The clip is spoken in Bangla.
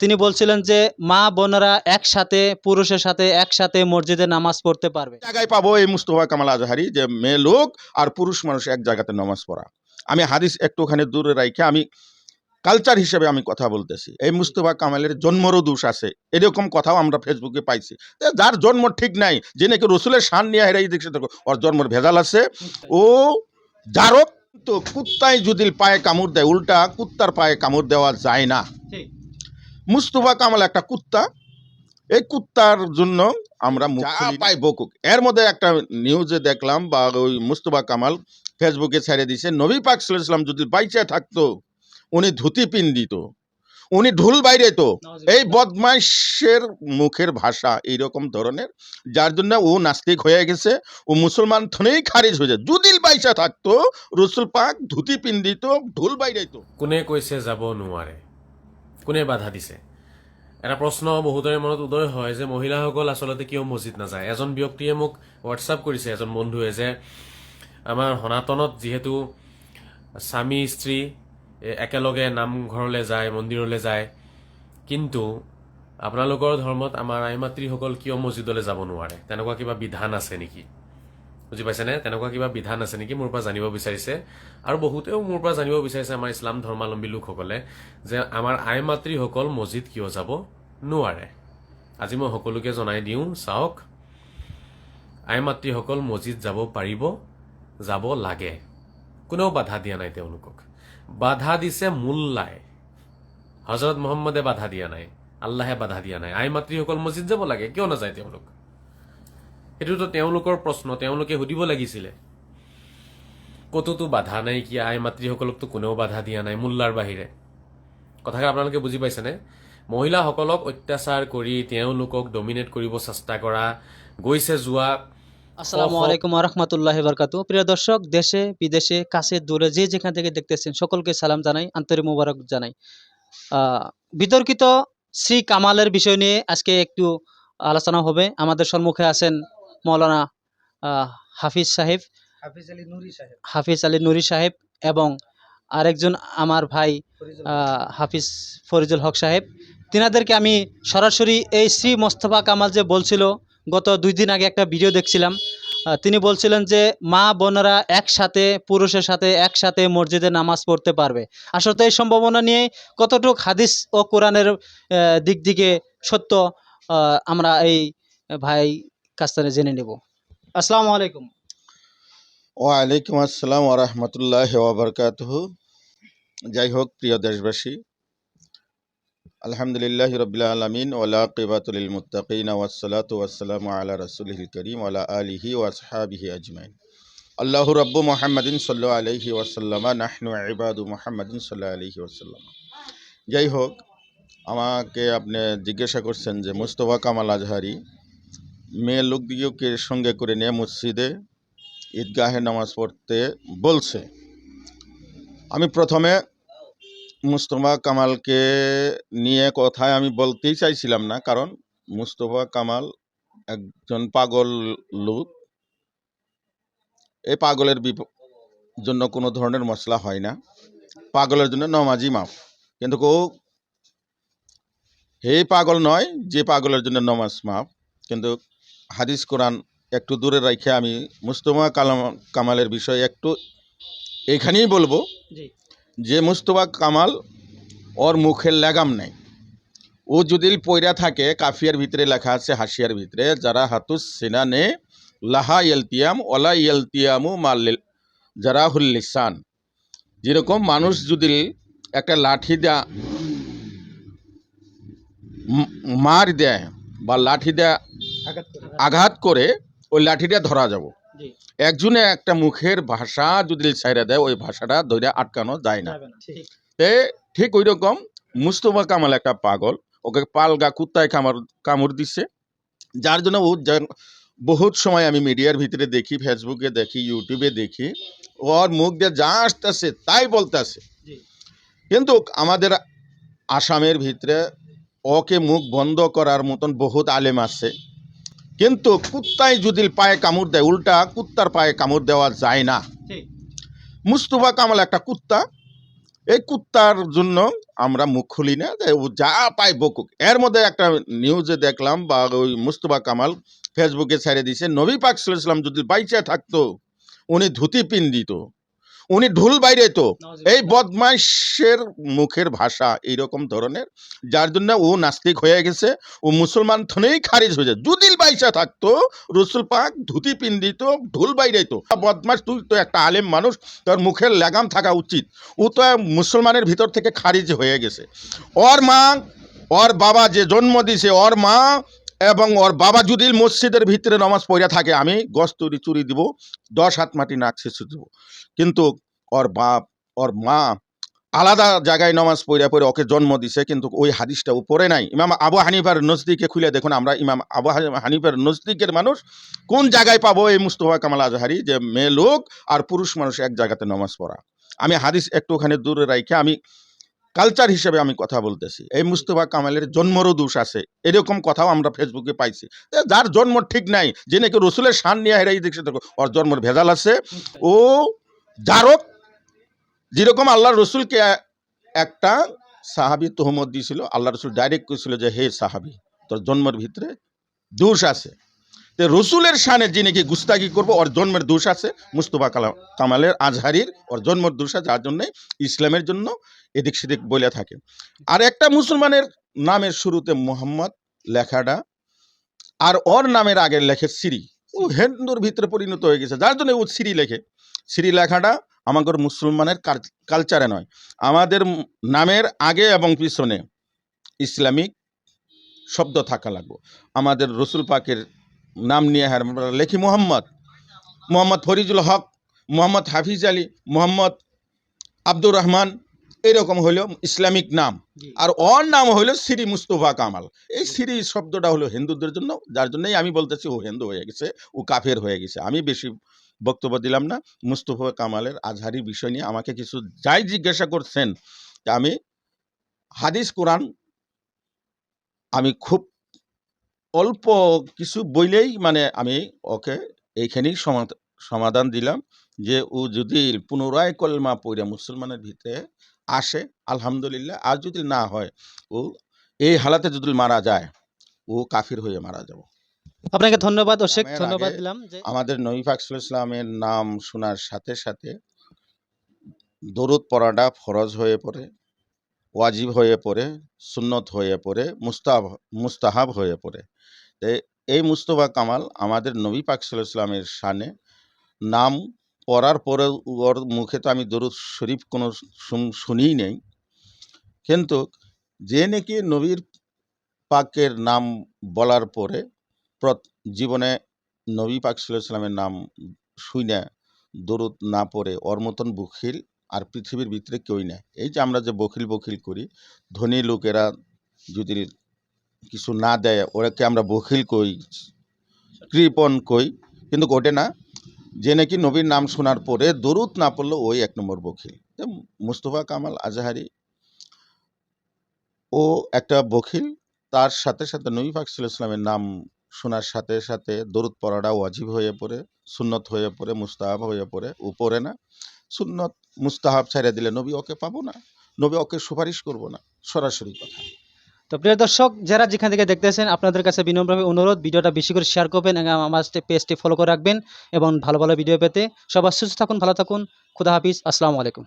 তিনি বলছিলেন যে মা বোনেরা একসাথে পুরুষের সাথে একসাথে মসজিদে নামাজ পড়তে পারবে। জায়গায় পাবো এই মুস্তফা কামাল আজহারি যে মেয়ে লোক আর পুরুষ মানুষ এক জায়গাতে নামাজ পড়া। আমি হাদিস একটুখানি দূরে রাখে আমি কালচার হিসেবে আমি কথা বলতেছি। এই মুস্তফা কামালের জন্মরও দোষ আছে। এরকম কথাও আমরা ফেসবুকে পাইছি। যার জন্ম ঠিক নাই যে নাকি রসুলের সান নিয়ে হেরাই দেখছে দেখো, ওর জন্মর ভেজাল আছে। ও যারক তো কুত্তায় যদি পায়ে কামড় দেয় উল্টা কুত্তার পায়ে কামড় দেওয়া যায় না। মুস্তফা কামাল একটা কুত্তা। এই কুত্তার জন্য আমরা পাই বকুক। এর মধ্যে একটা নিউজে দেখলাম বা ওই মুস্তফা কামাল ফেসবুকে ছেড়ে দিছে নবী পাক সাল্লাম যদি বাইচে থাকতো উনি ধুতি পিন দিত উনি ঢুল বাইরে তো এই বদমাইশের মুখের ভাষা এইরকম ধরনের যার জন্য ও নাস্তিক হয়ে গেছে ও মুসলমান থনেই খারিজ হয়ে যায়। যদি বাইচা থাকতো রসুল পাক ধুতি পিন দিত ঢোল বাইরে তো কোনে কৈছে যাব নোৱাৰে কোনে বাধা দিছে? এটা প্ৰশ্ন বহুতৰে মনত উদয় হয় যে মহিলাসকল আচলতে কিয় মছজিদ নাযায়? এজন ব্যক্তিয়ে মোক হোৱাটছআপ কৰিছে, এজন বন্ধুৱে, যে আমাৰ সনাতনত যিহেতু স্বামী, স্ত্ৰী একেলগে নামঘৰলৈ যায়, মন্দিৰলৈ যায়, কিন্তু আপোনালোকৰ ধৰ্মত আমাৰ আই মাতৃসকল কিয় মছজিদলৈ যাব নোৱাৰে? তেনেকুৱা কিবা বিধান আছে নেকি? বুজি পাইছেনে? তেনেকুৱা কিবা বিধান আছে নেকি? মোৰ পৰা জানিব বিচাৰিছে। আৰু বহুতেও মোৰ পৰা জানিব বিচাৰিছে আমাৰ ইছলাম ধৰ্মাৱলম্বী লোকসকলে যে আমাৰ আই মাতৃসকল মছজিদ কিয় যাব নোৱাৰে। আজি মই সকলোকে জনাই দিওঁ, চাওক। আই মাতৃসকল মছজিদ যাব পাৰিব, যাব লাগে। কোনেও বাধা দিয়া নাই তেওঁলোকক। বাধা দিছে মোল্লাই। হজৰত মহম্মদে বাধা দিয়া নাই। আল্লাহে বাধা দিয়া নাই। আই মাতৃসকল মছজিদ যাব লাগে। কিয় নাযায় তেওঁলোক? সেইটোতো তেওঁলোকৰ প্ৰশ্ন, তেওঁলোকে সুধিব লাগিছিলে। ক'তোতো বাধা নাইকিয়া আই মাতৃসকলকতো কোনেও বাধা দিয়া নাই মোল্লাৰ বাহিৰে। কথাষাৰ আপোনালোকে বুজি পাইছেনে? মহিলাসকলক অত্যাচাৰ কৰি তেওঁলোকক ডমিনেট কৰিব চেষ্টা কৰা, গৈছে যোৱা আসসালামু আলাইকুম রহমতুল্লাহ বরকাতু প্রিয় দর্শক দেশে, বিদেশে, কাছে দূরে যে যেখান থেকে দেখতেছেন, সকলকে সালাম জানাই আন্তরিক মোবারক জানাই। বিতর্কিত শ্রী কামালের বিষয় নিয়ে আজকে একটু আলোচনা হবে। আমাদের সম্মুখে আছেন মৌলানা হাফিজ সাহেব হাফিজ আলী নুরি সাহেব। হাফিজ আলী নুরি সাহেব এবং আরেকজন আমার ভাই হাফিজ ফরিজুল হক সাহেব। তিনাদেরকে আমি সরাসরি এই শ্রী মোস্তফা কামাল যে বলছিল গত দুই দিন আগে একটা ভিডিও দেখছিলাম তিনি বলছিলেন যে মা বোনেরা একসাথে পুরুষের সাথে একসাথে মসজিদে নামাজ পড়তে পারবে। আসলে এই সম্ভাবনা নিয়ে কতটুক হাদিস ও কোরআনের দিক দিকে সত্য আমরা এই ভাই কাছ জেনে নেব। আসসালামু আলাইকুম। ওয়ালাইকুম আসসালাম ওরহমতুল্লাহ ওবরকাতহ যাই হোক, প্রিয় দেশবাসী, আলহামদুলিল্লাহ রবিল আলমিন ওলা কিবাতুল মুতাকিন ওয়াসালাত ওয়াসালাম আলা রসুলহিল করিম ওলা আলিহি ওয়াসহাবিহি আজমাইন। আল্লাহ রব্বু মোহাম্মদিন সাল্লু আলহি ওয়াসাল্লামা নাহনু ইবাদু মোহাম্মদিন সাল্লাহ আলহি ওয়াসাল্লাম যাই হোক, আমাকে আপনি জিজ্ঞাসা করছেন যে মুস্তফা কামাল আজহারি মেয়ে লোকদিগকে সঙ্গে করে নিয়ে মসজিদে ঈদগাহে নামাজ পড়তে বলছে। আমি প্রথমে মুস্তফা কামালকে নিয়ে কথায় আমি বলতেই চাইছিলাম না, কারণ মুস্তফা কামাল একজন পাগল লোক। এই পাগলের বিপ- জন্য কোনো ধরনের মশলা হয় না। পাগলের জন্য নমাজি মাফ। কিন্তু ও হে পাগল নয় যে পাগলের জন্য নমাজ মাফ, কিন্তু হাদিস কোরআন একটু দূরে রেখে আমি মুস্তফা কালাম কামালের বিষয়ে একটু এখানেই বলব যে মুস্তফা কামাল ওর মুখের লাগাম নেই। ও যদি পয়রা থাকে কাফিয়ার ভিতরে লেখা আছে হাসিয়ার ভিতরে যারা হাতুস সিনানে লাহা ইলতিয়াম ওলা ইলতিয়ামু মাল যারা হুল্লিসান যেরকম মানুষ যদি একটা লাঠি দেয়া মার দেয় বা লাঠি দেয়া আঘাত করে ওই লাঠিটা ধরা যাব। একজনে একটা মুখের ভাষা যদি ছাইরা দেয় ওই ভাষাটা ধরে আটকানো যায় না। ঠিক। তে ঠিক ওই রকম মুস্তফা কামাল একটা পাগল ওকে পালগা কুত্তায় কামড় কামড় দিচ্ছে। যার জন্য ও বহুত সময় আমি মিডিয়ার ভিতরে দেখি ফেসবুকে দেখি ইউটিউবে দেখি ওর মুখ দিয়ে যা আসতেছে তাই বলতেছে। কিন্তু আমাদের আসামের ভিতরে ওকে মুখ বন্ধ করার মতন বহুত আলেম আছে। কিন্তু কুত্তায় যদি পায়ে কামড় দেয় উল্টা কুত্তার পায়ে কামড় দেওয়া যায় না। মুস্তফা কামাল একটা কুত্তা এই কুত্তার জন্য আমরা মুখ খুলি না যা পায় বকুক। এর মধ্যে একটা নিউজে দেখলাম বা ওই মুস্তফা কামাল ফেসবুকে ছেড়ে দিছে নবী পাক সাল্লাম যদি বাইচে থাকতো উনি ধুতি পিন দিত। উনি ঢুল বাইরে তো। এই বদমাইশের মুখের ভাষা এইরকম ধরনের যার জন্য ও নাস্তিক হয়ে গেছে। ও মুসলমান থনেই খারিজ হয়ে যায়। যদি বাইসা থাকতো রসুল পাক ধুতি পিন দিত ঢুল বাইরে তো। বদমাস তুই তো একটা আলেম মানুষ তোর মুখের লাগাম থাকা উচিত। ও তো মুসলমানের ভিতর থেকে খারিজ হয়ে গেছে। ওর মা ওর বাবা যে জন্ম দিছে ওর মা এবং ওর বাবা যদি মসজিদের ভিতরে নামাজ পড়িয়া থাকে, আমি গছ তুরি চুরি দিব, দশ হাত মাটি নাক শেষে দিব। কিন্তু ওর বাপ, ওর মা আলাদা জায়গায় নামাজ পড়িয়া পড়ে ওকে জন্ম দিছে, কিন্তু ওই হাদিসটা উপরে নাই। ইমাম আবু হানিফার নজদিকে খুলে দেখুন আমরা, ইমাম আবু হানিফার নজদিকের মানুষ কোন জায়গায় পাবো এই মুস্তফা কামাল আজহারি? যে মেয়ে লোক আর পুরুষ মানুষ এক জায়গাতে নামাজ পড়া। আমি হাদিস একটুখানি দূরে রাখে আমি কালচার হিসেবে আমি কথা বলতেছি। এই মুস্তফা কামালের জন্মরও দোষ আছে। এরকম কথাও আমরা ফেসবুকে পাইছি। যার জন্ম ঠিক নাই, যে নাকি রসুলের সান নিয়ে হেরাই দেখছে দেখো ওর জন্মের ভেজাল আছে। ও জারক যেরকম আল্লাহ রসুলকে একটা সাহাবি তোহমত দিয়েছিল আল্লাহ রসুল ডাইরেক্ট করেছিল যে, হে সাহাবি, তোর জন্মের ভিতরে দোষ আছে। তো রসুলের সানে যে নাকি গুস্তাকি করব, ওর জন্মের দোষ আছে, মুস্তফা কালাম কামালের আজহারির, ওর জন্মের দোষ আছে, যার জন্যে ইসলামের জন্য এদিক সেদিক বলে থাকে। আর একটা মুসলমানের নামের শুরুতে মোহাম্মদ লেখাটা, আর ওর নামের আগে লেখে সিরি। ও হিন্দুর ভিতরে পরিণত হয়ে গেছে, যার জন্য ও সিরি লেখে। সিরি লেখাটা আমাদের মুসলমানের কালচারে নয়, আমাদের নামের আগে এবং পিছনে ইসলামিক শব্দ থাকা লাগবে। আমাদের রসুল পাকের নাম নিয়ে আমরা লেখি মোহাম্মদ। মোহাম্মদ ফরিজুল হক মোহাম্মদ হাফিজ আলী মোহাম্মদ আব্দুর রহমান এরকম হলো ইসলামিক নাম। আর ওর নাম হলো শ্রী মুস্তফা কামাল। এই শ্রী শব্দটা হলো হিন্দুদের জন্য যার জন্যই আমি বলতেছি ও হিন্দু হয়ে গেছে ও কাফের হয়ে গেছে। আমি বেশি বক্তব্য দিলাম না। মুস্তফা কামালের আজহারি বিষয় নিয়ে আমাকে কিছু যাই জিজ্ঞাসা করছেন আমি হাদিস কোরআন আমি খুব অল্প কিছু বইলেই মানে আমি ওকে এইখানেই সমাধ- সমাধান দিলাম যে ও যদি পুনরায় কলমা পড়ে মুসলমানের ভিতরে আসে আলহামদুলিল্লাহ। আর যদি না হয় ও এই হালাতে যদি মারা যায় ও কাফির হয়ে মারা যাব। আপনাকে ধন্যবাদ নামের ধন্যবাদ দিলাম আমাদের নবী ফাকসুল ইসলামের নাম শোনার সাথে সাথে দরুদ পড়াটা ফরজ হয়ে পড়ে। ওয়াজিব হয়ে পড়ে, সুন্নত হয়ে পড়ে মুস্তাব মুস্তাহাব হয়ে পড়ে। এই মুস্তফা কামাল আমাদের নবী পাকসুল ইসলামের শানে নাম পড়ার পরে ওর মুখে তো আমি দরুদ শরীফ কোনো শুন- শুনিই নেই। কিন্তু যে নাকি নবীর পাকের নাম বলার পরে জীবনে নবী পাক সাল্লামের নাম শুই না দরুদ না পড়ে ওর মতন বখিল আর পৃথিবীর ভিতরে কেউই না এই যে আমরা যে বখিল বখিল করি, ধনী লোকেরা যদি কিছু না দেয়, ওরাকে আমরা বখিল কই, কৃপণ কই, কিন্তু ওটে না। যে নাকি নবীর নাম শোনার পরে দরুদ না পড়লে ওই এক নম্বর বখিল। মুস্তফা কামাল আজহারি, ও একটা বখিল, তার সাথে সাথে নবী আলাইহি ইসলামের নাম শোনার সাথে সাথে দরুদ পড়াটা ওয়াজিব হয়ে পড়ে, সুন্নত হয়ে পড়ে, মুস্তাহাব হয়ে পড়ে উপরে না। সুন্নত মুস্তাহাব ছেড়ে দিলে নবী ওকে পাবো না, নবী ওকে সুপারিশ করব না, সরাসরি কথা। তো প্রিয় দর্শক, যারা যেখান থেকে দেখতেছেন, আপনাদের কাছে বিনম্রভাবে অনুরোধ, ভিডিওটা বেশি করে শেয়ার করবেন এবং আমার পেজটি ফলো করে রাখবেন এবং ভালো ভালো ভিডিও পেতে সবার সুস্থ থাকুন, ভালো থাকুন, খুদা হাফিজ, আসসালামু আলাইকুম।